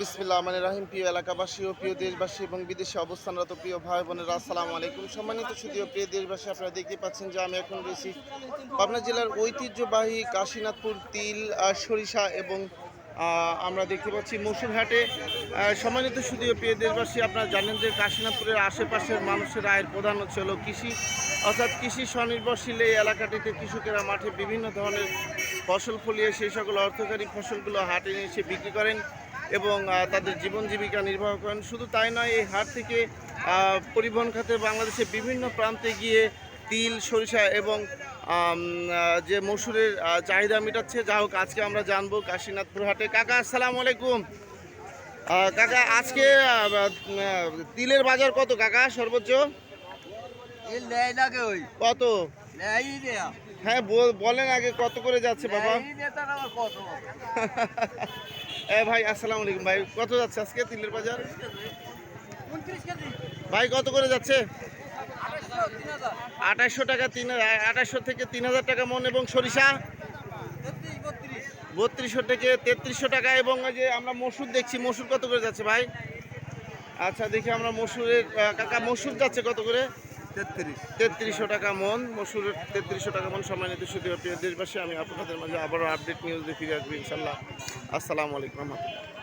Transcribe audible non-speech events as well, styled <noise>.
বিসমিল্লাহ মানে রাহিম। প্রিয় এলাকাবাসী ও প্রিয় দেশবাসী এবং বিদেশে অবস্থানরত প্রিয় ভাই বোনেরা আসসালামু আলাইকুম। সম্মানিত সুদীয় প্রিয় দেশবাসী আপনারা দেখতে পাচ্ছেন যে আমি এখন রয়েছি পাবনা জেলার ঐতিহ্যবাহী কাশীনাথপুর তিল সরিষা এবং আমরা দেখতে পাচ্ছি মসুর হাটে আহ, সম্মানিত সুদীয় প্রিয় দেশবাসী আপনারা জানেন যে কাশীনাথপুরের আশেপাশের মানুষের আয়ের প্রধান হচ্ছে হলো কৃষি। অর্থাৎ কৃষি স্বনির্ভরশীল এই এলাকাটিতে কৃষকেরা মাঠে বিভিন্ন ধরনের ফসল ফলিয়ে সেই সকল অর্থকারী ফসলগুলো হাটে নিয়ে এসে বিক্রি করেন। এবং তাদের জীবন জীবিকা নির্বাহ করেন। শুধু তাই নয় এই হাট থেকে পরিবহন খাতে বাংলাদেশের বিভিন্ন প্রান্তে গিয়ে তিল সরিষা এবং যে মসুরের চাহিদা মেটাচ্ছে। যা হোক আজকে আমরা জানব কাশীনাথপুর হাটে। কাকা আসসালামু আলাইকুম। কাকা আজকে তিলের বাজার কত? কাকা সর্বোচ্চ? কত? হ্যাঁ বল- বলেন আগে কত করে যাচ্ছে বাবা? <laughs> এ ভাই আসসালামু আলাইকুম ভাই। কত যাচ্ছে আজকে তিলের বাজার? ভাই কত করে যাচ্ছে? আড়াইশো তিন হাজার। আঠাশশো টাকা তিন আঠাশশো থেকে তিন হাজার টাকা মন এবং সরিষা? বত্রিশশো থেকে তেত্রিশশো টাকা এবং যে আমরা মসুর দেখছি মসুর কত করে যাচ্ছে ভাই? আচ্ছা দেখি আমরা মসুরের কাকা মসুর যাচ্ছে কত করে? তেত্রিশশো টাকা মন, মসুরের তেত্রিশশো টাকা মন সম্মানিত সুদীয় প্রিয় দেশবাসী, আমি আপনাদের মাঝে আবারও আপডেট নিউজে ফিরে আসব ইনশাল্লাহ আসসালামু আলাইকুম রহমতুল্লাহ।